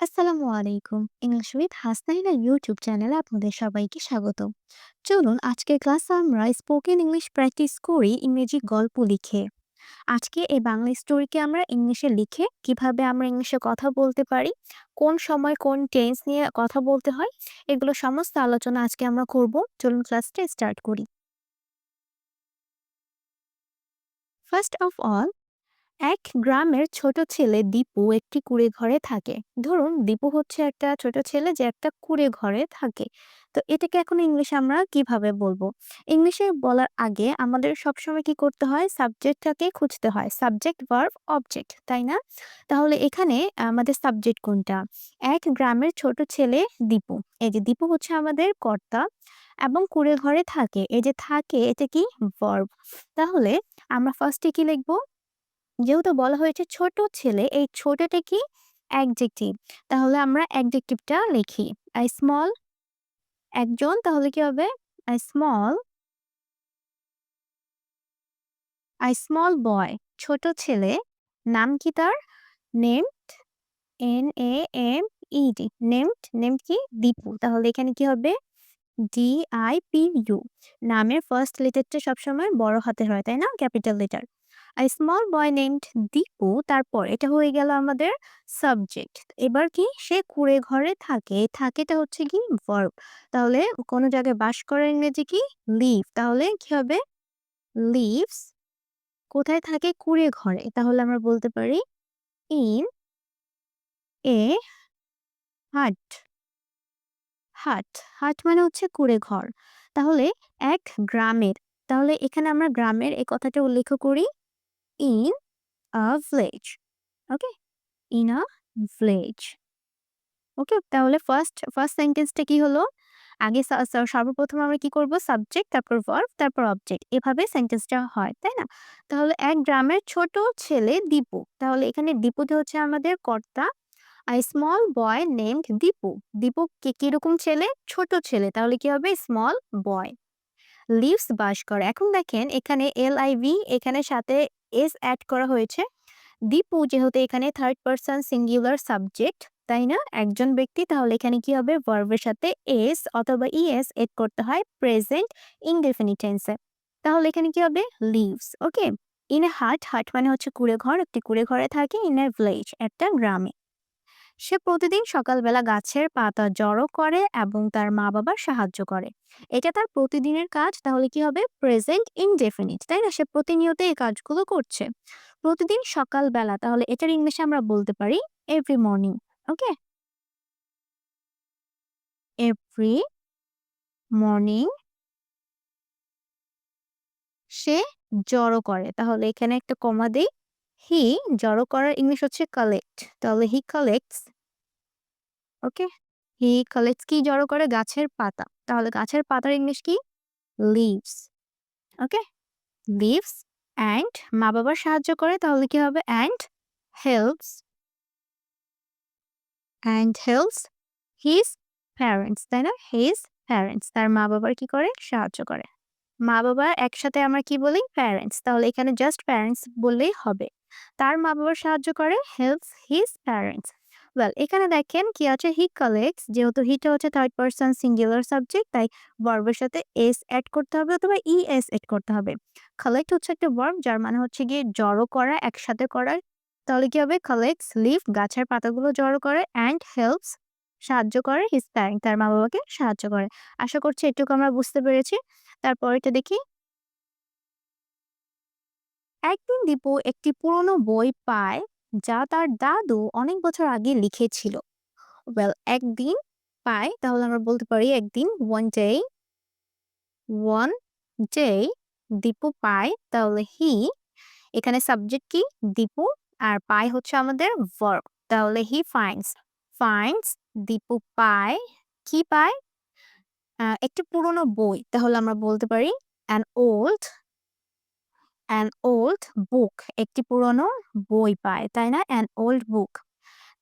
আসসালামু আলাইকুম। English with Hasnaina YouTube চ্যানেলে আপনাদের সবাইকে স্বাগত চলুন, আজকের ক্লাসে আমরা স্পোকেন ইংলিশ প্র্যাকটিস করি ইংরেজি গল্প লিখে। আজকে এই বাংলা স্টোরিকে আমরা ইংলিশে লিখে কীভাবে আমরা ইংলিশে কথা বলতে পারি, কোন সময় কোন টেন্স নিয়ে কথা বলতে হয়, এগুলো সমস্ত আলোচনা আজকে আমরা করব। চলুন ক্লাসটা স্টার্ট করি। ফার্স্ট অফ অল এক গ্রামের ছোট ছেলে দীপু একটি কুঁড়ে ঘরে থাকে। ধরুন, দীপু হচ্ছে একটা ছোট ছেলে যে একটা কুঁড়ে ঘরে থাকে। তো এটাকে এখন ইংলিশে আমরা কীভাবে বলব? ইংলিশে বলার আগে আমাদের সবসময় কি করতে হয়? সাবজেক্টটাকে খুঁজতে হয়। সাবজেক্ট, ভার্ব, অবজেক্ট, তাই না? তাহলে এখানে আমাদের সাবজেক্ট কোনটা? এক গ্রামের ছোট ছেলে দীপু। এই যে দীপু হচ্ছে আমাদের কর্তা এবং কুঁড়ে ঘরে থাকে। এই যে থাকে, এটা কি? ভার্ব। তাহলে আমরা ফার্স্টে কি লিখব? যেহেতু বলা হয়েছে ছোট ছেলে, এই ছোটটা কি? অ্যাডজেক্টিভ তাহলে আমরা অ্যাডজেক্টিভটা লিখি। আই স্মল একজন, তাহলে কি হবে? I small I small boy ছোট ছেলে। নাম কি তার? Named N A M E D named named কি? দীপু। তাহলে এখানে কি হবে? ডি আই পি ইউ নামের ফার্স্ট লেটারটা সবসময় বড় হাতে হয়, তাই না? Capital letter I small boy named Dipu তারপর এটা হয়ে গেল আমাদের সাবজেক্ট এবার কি? সে কুড়ে ঘরে থাকে। থাকে থাকেটা হচ্ছে কি ভার্ব তাহলে কোনো জায়গায় বাস করে ইংরেজি কি? লিভ তাহলে কি হবে? লিভস কোথায় থাকে? কুড়ে ঘরে। তাহলে আমরা বলতে পারি ইন এ হাট হাট হাট মানে হচ্ছে কুড়ে ঘর। তাহলে এক গ্রামের। তাহলে এখানে আমরা গ্রামের এই কথাটা উল্লেখ করি। In a village. Okay in a village. ওকে তাহলে ফার্স্ট ফার্স্ট সেন্টেন্সটা কি হলো? আগে সর্বপ্রথম আমরা কি করব? সাবজেক্ট তারপর ভার্ব তারপর অবজেক্ট এভাবে সেন্টেন্সটা হয়, তাই না? তাহলে এক গ্রামের ছোট ছেলে দীপু। তাহলে এখানে দীপুতে হচ্ছে আমাদের কর্তা I small boy named Dipu. Dipu কীরকম ছেলে? ছোট ছেলে। তাহলে কি হবে? স্মল বয় লিভস বাস করে। এখন দেখেন, এখানে এল আই ভি এখানে সাথে এস অ্যাড করা হয়েছে। দীপু যেহেতু এখানে থার্ড পারসন সিঙ্গুলার সাবজেক্ট তাই না? একজন ব্যক্তি, তাহলে এখানে কি হবে? ভার্বের সাথে এস অথবা ইএস এড করতে হয় প্রেজেন্ট ইনডেফিনিটেন্সে তাহলে এখানে কি হবে? লিভস ওকে ইন এ হাট হাট মানে হচ্ছে কুড়ে ঘর, একটি কুড়ে ঘরে থাকে ইন এ ভিলেজ একটা গ্রামে। সে প্রতিদিন সকালবেলা গাছের পাতা জড়ো করে এবং তার মা বাবার সাহায্য করে। এটা তার প্রতিদিনের কাজ, তাহলে কি হবে? প্রেজেন্ট ইনডেফিনিট তাই না? সে প্রতিনিয়ত এই কাজগুলো করছে। প্রতিদিন সকালবেলা, তাহলে এটার ইংলিশে আমরা বলতে পারি every morning okay every morning সে জড়ো করে। তাহলে এখানে একটা কমা দেই। হি জড়ো করার ইংলিশ হচ্ছে কালেক্ট তাহলে হি কালেক্টস ওকে হি কালেক্টস কি জড়ো করে? গাছের পাতা, তাহলে গাছের পাতার ইংলিশ কি? লিভস ওকে লিভস অ্যান্ড মা বাবার সাহায্য করে, তাহলে কি হবে? And helps and helps his parents তাই না? হিজ প্যারেন্টস তার মা বাবার কি করে? সাহায্য করে। মা বাবা একসাথে আমরা কি বলি? প্যারেন্টস তাহলে এখানে জাস্ট প্যারেন্টস বললেই হবে। তার মা বাবার সাহায্য করে হেল্পস হিজ প্যারেন্টস ওয়েল এখানে দেখেন কি আছে? হি কালেক্টস যেহেতু হিটা হচ্ছে থার্ড পারসন সিঙ্গুলার সাবজেক্ট তাই ভার্বের সাথে এস অ্যাড করতে হবে অথবা ই এস অ্যাড করতে হবে। কালেক্ট হচ্ছে একটা ভার্ব যার মানে হচ্ছে গিয়ে জড়ো করা, একসাথে করার। তাহলে কি হবে? কালেক্টস লিভ গাছের পাতাগুলো জড়ো করে অ্যান্ড হেল্পস সাহায্য করে হিজ তার মা বাবাকে সাহায্য করে। আশা করছি এটুকু আমরা বুঝতে পেরেছি। তারপর এটা দেখি। একদিন দীপু একটি পুরনো বই পায়, যা তার দাদু অনেক বছর আগে লিখেছিল। ওয়েল একদিন পায়, তাহলে আমরা বলতে পারি একদিন one day one day Dipu পায়, তাহলে হি এখানে সাবজেক্ট কি? দীপু, আর পায় হচ্ছে আমাদের ভার্ব তাহলে হি ফাইন্স ফাইন্স দীপু পায় কি পায় একটি পুরনো বই, তাহলে আমরা বলতে পারি an old an old book একটি পুরনো বই পায়, তাই না? অ্যান ওল্ড বুক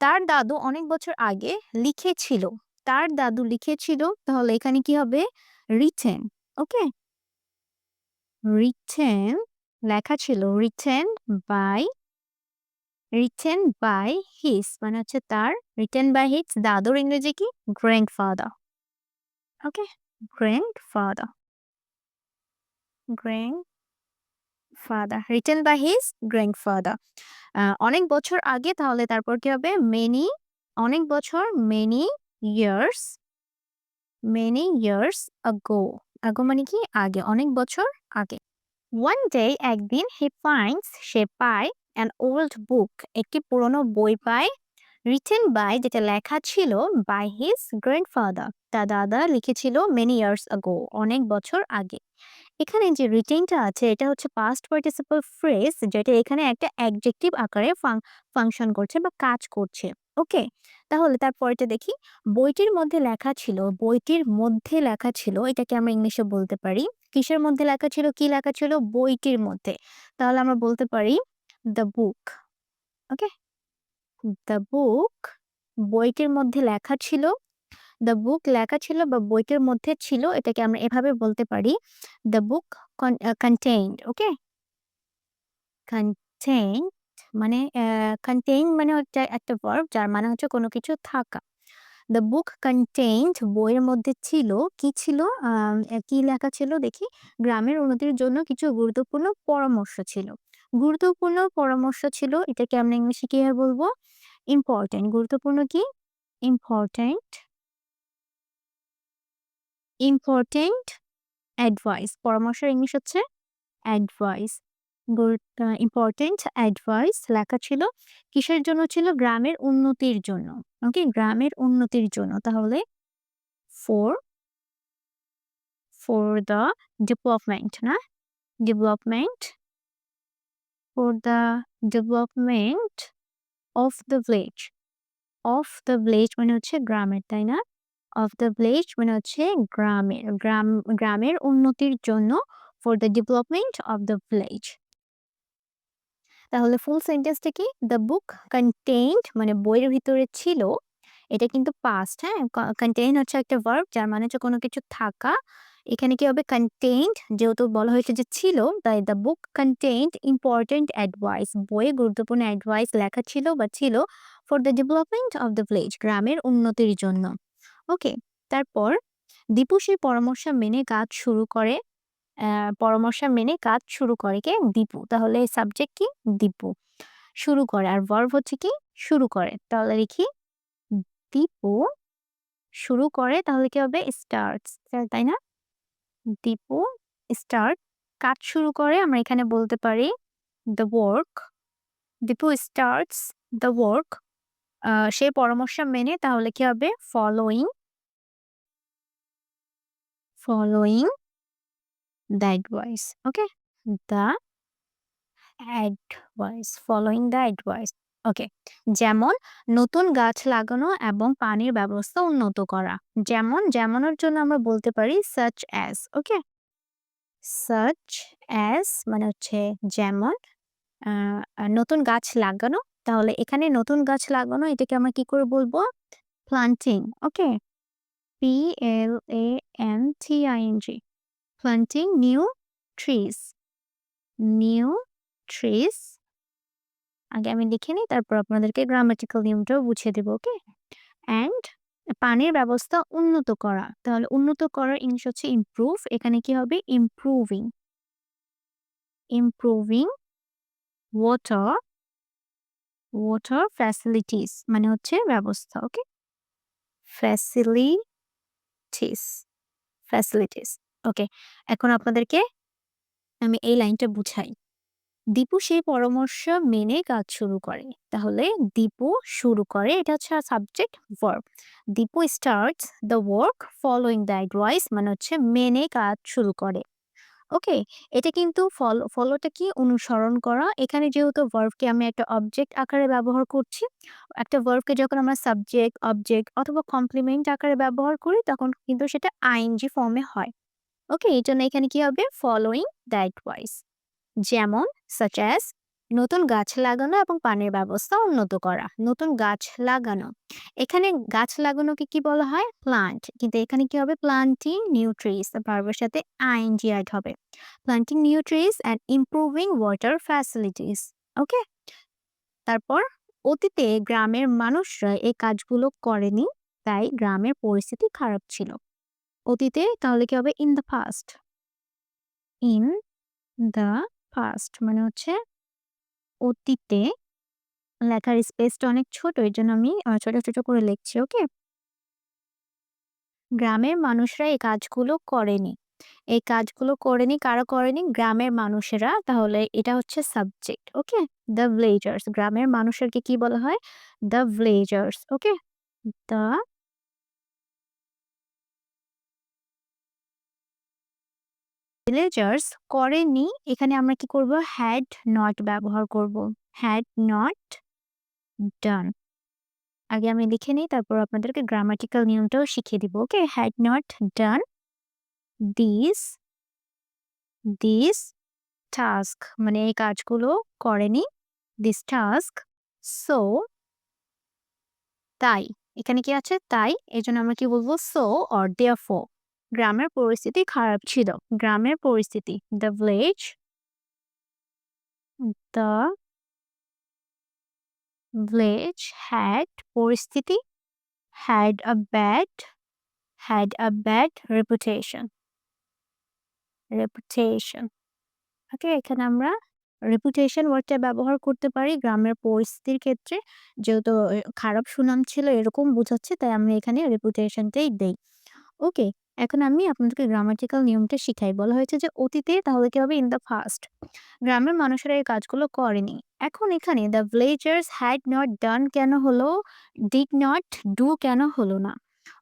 তার দাদু অনেক বছর আগে লিখেছিল, তার দাদু লিখেছিল, তাহলে এখানে কি হবে? রিটেন ওকে? রিটেন লেখা ছিল written by written by his মানে হচ্ছে তার রিটেন বাই হিস দাদুর ইংরেজি কি? Grandfather okay grandfather grandfather written by his grandfather অনেক বছর আগে তাহলে তারপর কি হবে? মেনি অনেক বছর মেনি ইয়ার্স মেনি ইয়ার্স আগো আগো মানে কি? আগে, অনেক বছর আগে। ওয়ান ডে একদিন হি ফাইন্ডস সে পায় অ্যান ওল্ড বুক একটি পুরনো বই পায় রিটেন বাই যেটা লেখা ছিল বাই হিজ গ্র্যান্ডফাদার তার দাদা লিখেছিল মেনি ইয়ার্স আগো অনেক বছর আগে। এখানে যে রিটেনটা আছে, এটা হচ্ছে পাস্ট পার্টিসিপাল ফ্রেজ যেটা এখানে একটা অ্যাডজেক্টিভ আকারে ফাংশন করছে বা কাজ করছে। ওকে তাহলে তারপরেটা দেখি। বইটির মধ্যে লেখা ছিল, বইটির মধ্যে লেখা ছিল, এটাকে আমরা ইংলিশে বলতে পারি। কিসের মধ্যে লেখা ছিল? কি লেখা ছিল? বইটির মধ্যে। তাহলে আমরা বলতে পারি the book okay the book বইটির মধ্যে লেখা ছিল দ্য বুক লেখা ছিল বা বইটির মধ্যে ছিল, এটাকে আমরা এভাবে বলতে পারি the book contained okay contain মানে কন্টেইন মানে হচ্ছে একটা ভার্ব যার মানে হচ্ছে কোনো কিছু থাকা। দ্য বুক কন্টেইনড বইয়ের মধ্যে ছিল, কি ছিল? কি লেখা ছিল? দেখি, গ্রামের উন্নতির জন্য কিছু গুরুত্বপূর্ণ পরামর্শ ছিল। গুরুত্বপূর্ণ পরামর্শ ছিল, এটাকে আমরা ইংলিশে কীভাবে বলব? ইম্পর্টেন্ট গুরুত্বপূর্ণ কি? ইম্পর্টেন্ট ইম্পর্টেন্ট অ্যাডভাইস পরামর্শের ইংলিশ হচ্ছে অ্যাডভাইস ইম্পর্টেন্ট অ্যাডভাইস লেখা ছিল কিসের জন্য ছিল? গ্রামের উন্নতির জন্য। ওকে গ্রামের উন্নতির জন্য। তাহলে ফোর ফর দ্য ডেভেলপমেন্ট না? Development for the development of the village of the village মানে হচ্ছে গ্রামের, তাই না? অফ দ্য ভিলেজ মানে হচ্ছে গ্রামের, গ্রাম, গ্রামের উন্নতির জন্য for the development of the village তাহলে ফুল সেন্টেন্সটা কি? দ্য বুক কন্টেইনড মানে বইয়ের ভিতরে ছিল, এটা কিন্তু পাস্ট হ্যাঁ? কন্টেইন হচ্ছে একটা ভার্ব যার মানে হচ্ছে কোনো কিছু থাকা এখানে কি হবে? কন্টেন্ট যেহেতু বলা হয়েছে যে ছিল, তাই the book content important advice বইয়ে গুরুত্বপূর্ণ অ্যাডভাইস লেখা ছিল বা ছিল for the development of the village গ্রামের উন্নতির জন্য। ওকে তারপর দীপু সেই পরামর্শ মেনে কাজ শুরু করে পরামর্শ মেনে কাজ শুরু করে কে? দীপু। তাহলে সাবজেক্ট কি? দীপু। শুরু করে। আর ভার্ব হচ্ছে কি? শুরু করে। তাহলে লিখি, দীপু শুরু করে, তাহলে কি হবে? স্টার্টস তাই না? দীপু স্টার্ট কাজ শুরু করে আমরা এখানে বলতে পারি the work Dipu starts the work সেই পরামর্শ মেনে তাহলে কি হবে? Following following advice, okay? The advice, following the advice. Okay, যেমন নতুন গাছ লাগানো এবং পানির ব্যবস্থা উন্নত করা। যেমন, যেমনের জন্য আমরা বলতে পারি such as okay? Such as মানে হচ্ছে যেমন নতুন গাছ লাগানো। তাহলে এখানে নতুন গাছ লাগানো, এটাকে আমরা কি করে বলব? Planting okay? P L A N T I N G planting new trees new trees আগে আমি লিখে নিই, তারপর আপনাদেরকে গ্রামাটিক্যাল নিয়মটাও বুঝিয়ে দেবো, ওকে? অ্যান্ড পানির ব্যবস্থা উন্নত করা। তাহলে উন্নত করার ইংলিশ হচ্ছে ইমপ্রুভ এখানে কি হবে? Improving improving water water facilities মানে হচ্ছে ব্যবস্থা, ওকে? ফ্যাসিলিটিস ফ্যাসিলিটিস ওকে? এখন আপনাদেরকে আমি এই লাইনটা বুঝাই। দীপু সেই পরামর্শ মেনে কাজ শুরু করে। তাহলে দীপু শুরু করে, এটা হচ্ছে subject verb Dipu starts the work following the advice মানে হচ্ছে মেনে কাজ শুরু করে। ওকে, এটা কিন্তু ফলো ফলোটা কি? অনুসরণ করা। এখানে যেহেতু ভার্বকে আমি একটা অবজেক্ট আকারে ব্যবহার করছি, একটা ভার্বকে যখন আমরা সাবজেক্ট অবজেক্ট অথবা কমপ্লিমেন্ট আকারে ব্যবহার করি, তখন কিন্তু সেটা আইএনজি ফর্মে হয়। ওকে, এই জন্য এখানে কি হবে? ফলোয়িং দ্যাট ওয়াইজ যেমন সাচ অ্যাজ নতুন গাছ লাগানো এবং পানির ব্যবস্থা উন্নত করা, নতুন গাছ লাগানো। এখানে গাছ লাগানোকে কি বলা হয়? প্লান্ট কিন্তু এখানে কি হবে? প্লান্টিং নিউ ট্রিজ ভার্বের সাথে আইএনজি অ্যাড হবে। Planting new trees and improving water facilities okay তারপর অতীতে গ্রামের মানুষরা এই কাজগুলো করেনি, তাই গ্রামের পরিস্থিতি খারাপ ছিল। অতীতে তাহলে কি হবে? In the past in the past মানে হচ্ছে অতীতে লেখার স্পেসটা অনেক ছোট এর জন্য আমি ছোট ছোট করে লিখছি, ওকে? গ্রামের মানুষরা এই কাজগুলো করেনি। এই কাজগুলো করেনি, কারা করেনি? গ্রামের মানুষেরা। তাহলে এটা হচ্ছে সাবজেক্ট ওকে? দ্য ভিলেজার্স গ্রামের মানুষেরকে কি বলা হয়? The villagers okay? The villagers করেনি এখানে আমরা কি করব? হ্যাড নট ব্যবহার করব। হ্যাড নট ডান আগে আমি লিখে নিই, তারপর আপনাদেরকে গ্রামাটিক্যাল নিয়মটাও শিখিয়ে দিব okay had not done this this task মানে এই কাজগুলো করেনি দিস টাস্ক সো তাই, এখানে কি আছে? তাই এই জন্য আমরা কি বলব? সো অর দেয়ার ফো গ্রামের পরিস্থিতি খারাপ ছিল। গ্রামের পরিস্থিতি। The village the village had পরিস্থিতি had a bad had a bad reputation reputation okay এখানে আমরা রেপুটেশন ওয়ার্ডটা ব্যবহার করতে পারি। গ্রামের পরিস্থিতির ক্ষেত্রে যেহেতু খারাপ সুনাম ছিল এরকম বোঝাচ্ছে, তাই আমরা এখানে রেপুটেশনটাই দেই। ওকে এখন আমি আপনাদেরকে গ্রামাটিক্যাল নিয়মটা শিখাই। বলা হয়েছে যে, অতীতে তাহলে কি হবে? ইন দ্য ফার্স্ট গ্রামের মানুষেরা এই কাজগুলো করেনি। এখন এখানে the villagers had not done কেন হলো? ডিড নট ডু কেন হলো না?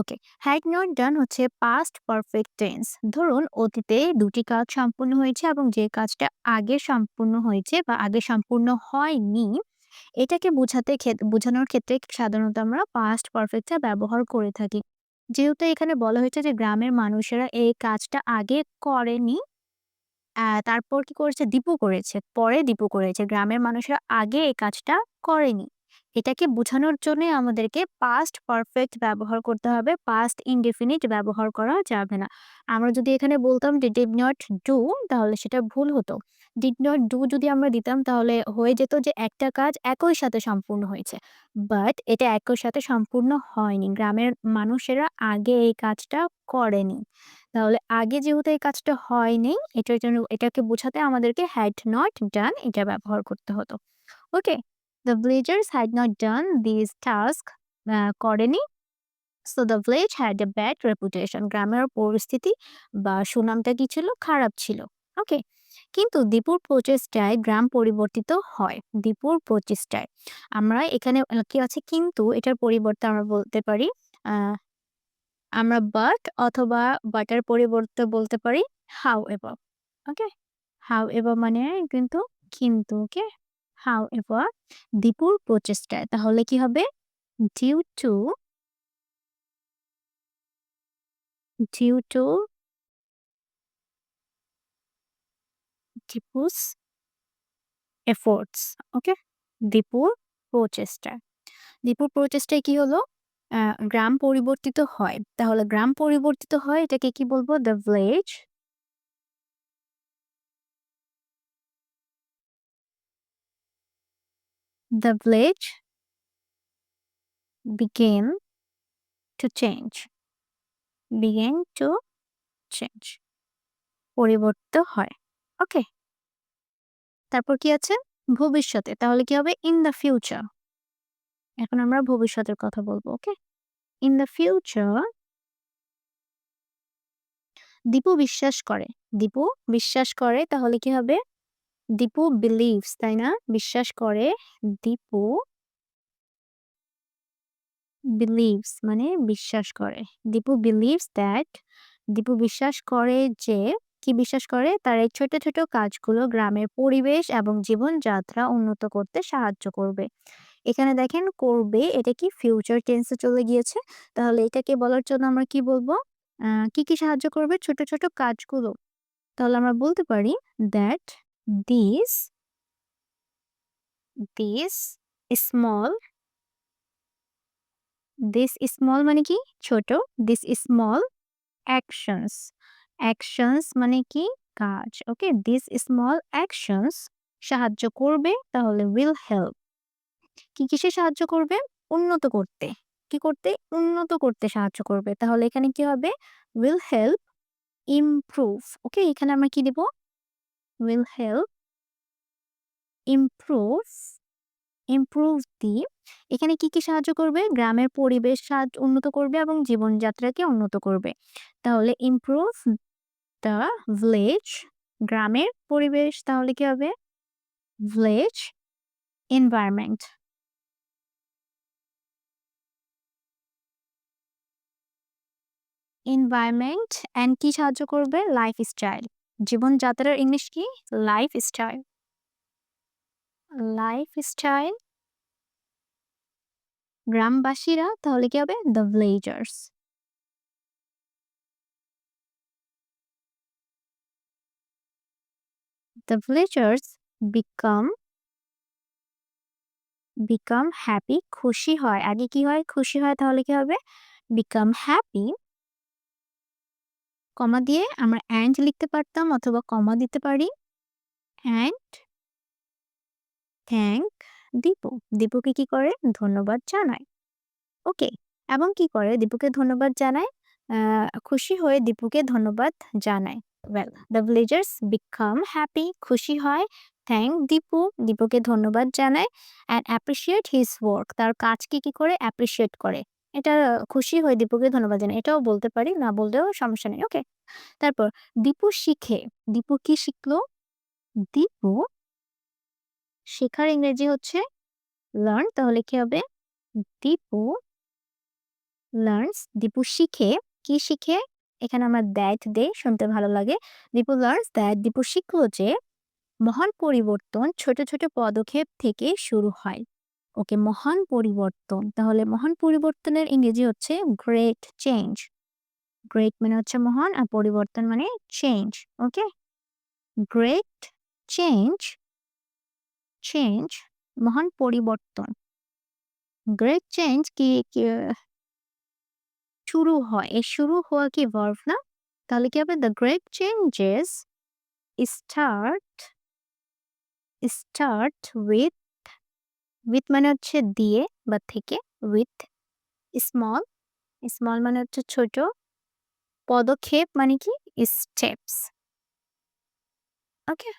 ওকে হ্যাড নট ডান হচ্ছে পাস্ট পারফেক্ট টেন্স ধরুন, অতীতে দুটি কাজ সম্পূর্ণ হয়েছে এবং যে কাজটা আগে সম্পূর্ণ হয়েছে বা আগে সম্পূর্ণ হয়নি, এটাকে বোঝাতে বোঝানোর ক্ষেত্রে সাধারণত আমরা পাস্ট পারফেক্টটা ব্যবহার করে থাকি। যেহেতু এখানে বলা হয়েছে যে গ্রামের মানুষেরা এই কাজটা আগে করেনি তারপর কি করেছে? দীপু করেছে, পরে দীপু করেছে। গ্রামের মানুষেরা আগে এই কাজটা করেনি। এটাকে বোঝানোর জন্য আমাদেরকে পাস্ট পারফেক্ট ব্যবহার করতে হবে পাস্ট ইনডেফিনিট ব্যবহার করা যাবে না। আমরা যদি এখানে বলতাম যে ডিড নট ডু তাহলে সেটা ভুল হতো। ডিড নট ডু যদি আমরা দিতাম তাহলে হয়ে যেত যে একটা কাজ একই সাথে সম্পূর্ণ হয়েছে। বাট এটা একই সাথে সম্পূর্ণ হয়নি। গ্রামের মানুষেরা আগে এই কাজটা করেনি। তাহলে আগে যেহেতু এই কাজটা হয়নি, এটার জন্য এটাকে বোঝাতে আমাদেরকে হ্যাড নট ডান এটা ব্যবহার করতে হতো। Okay the villagers had not done this task করেনি। So the village had a bad reputation গ্রামের পরিস্থিতি বা সুনামটা কি ছিল? খারাপ ছিল। ওকে কিন্তু দীপুর প্রচেষ্টায় গ্রাম পরিবর্তিত হয়, দীপুর প্রচেষ্টায়। আমরা এখানে কি আছে? কিন্তু এটার পরিবর্তে আমরা বলতে পারি আমরা বাট অথবা বাটার পরিবর্তে বলতে পারি however, okay? However মানে কিন্তু কিন্তু, ওকে? হাউ এভার দীপুর প্রচেষ্টায়। তাহলে কি হবে? Due to due to Dipu's efforts okay দীপুর প্রচেষ্টায় দীপুর প্রচেষ্টায় কি হলো? গ্রাম পরিবর্তিত হয়। তাহলে গ্রাম পরিবর্তিত হয়, এটাকে কি বলব? The village the village began to change. Began to change. পরিবর্তিত হয় ওকে তারপর কি আছে? ভবিষ্যতে। তাহলে কি হবে? ইন দ্য ফিউচার এখন আমরা ভবিষ্যতের কথা বলব, okay? In the future Dipu বিশ্বাস করে। দীপু বিশ্বাস করে, তাহলে কি হবে? দীপু বিলিভস তাই না? বিশ্বাস করে দীপু বিলিভস মানে বিশ্বাস করে। দীপু বিলিভস দ্যাট দীপু বিশ্বাস করে যে কি বিশ্বাস করে? তার এই ছোট ছোট কাজগুলো গ্রামের পরিবেশ এবং জীবনযাত্রা উন্নত করতে সাহায্য করবে। এখানে দেখেন, করবে, এটা কি ফিউচার টেন্সে চলে গিয়েছে? তাহলে এটাকে বলার জন্য আমরা কি বলব? কি কি সাহায্য করবে ছোট ছোট কাজগুলো? তাহলে আমরা বলতে পারি that this this small this small মানে কি? ছোট দিস স্মল অ্যাকশনস অ্যাকশনস মানে কি কাজ ওকে দিস স্মল অ্যাকশনস সাহায্য করবে তাহলে উইল হেল্প কি কিসে সাহায্য করবে? উন্নত করতে। কি করতে? উন্নত করতে সাহায্য করবে। তাহলে এখানে কি হবে? Will help improve okay? এখানে আমরা কি দিব? Will help improve improve the এখানে কি, কি সাহায্য করবে? গ্রামের পরিবেশ উন্নত করবে এবং জীবনযাত্রাকে উন্নত করবে। তাহলে improve the village, গ্রামের পরিবেশ, তাহলে কি হবে? village, environment environment and কি সাহায্য করবে? লাইফস্টাইল জীবনযাত্রার ইংলিশ কি? লাইফস্টাইল লাইফস্টাইল গ্রামবাসীরা, তাহলে কি হবে? the villagers the villagers become become happy, খুশি হয়। আগে কি হয়? খুশি হয় তাহলে কি হবে? become happy কমা দিয়ে আমরা and লিখতে পারতাম অথবা কমা দিতে পারি and thank দীপু। দীপুকে কি করে? ধন্যবাদ জানায়। ওকে এবং কি করে? দীপুকে ধন্যবাদ জানায় খুশি হয়ে দীপুকে ধন্যবাদ জানায়। Well the villagers become happy খুশি হয় thank দীপু দীপুকে ধন্যবাদ জানায় and appreciate his work তার কাজকে কি করে? appreciate করে। এটা খুশি হয়ে দীপুকে ধন্যবাদ জানায়। এটাও বলতে পারি, না বললেও সমস্যা নেই। ওকে? তারপর দীপু শিখে। দীপু কি শিখলো? দীপু শেখার ইংরেজি হচ্ছে learn তাহলে কি হবে? দীপু learns দীপু শিখে। কি শিখে? এখানে আমরা that দে শুনতে ভালো লাগে। দীপু learns that দীপু শিখলো যে মহান পরিবর্তন ছোট, ছোট পদক্ষেপ থেকে শুরু হয়। ওকে মহান পরিবর্তন। তাহলে মহান পরিবর্তনের ইংরেজি হচ্ছে গ্রেট চেঞ্জ গ্রেট মানে হচ্ছে মহান আর পরিবর্তন মানে change. Okay? Great change change মহান পরিবর্তন। গ্রেট চেঞ্জ কি শুরু হয়। এই শুরু হওয়া কি ভার্ব না? তাহলে কি হবে? The great changes start start with with মানে হচ্ছে দিয়ে বা থেকে উইথ স্মল স্মল মানে হচ্ছে ছোট পদক্ষেপ মানে কি? স্টেপস। ওকে?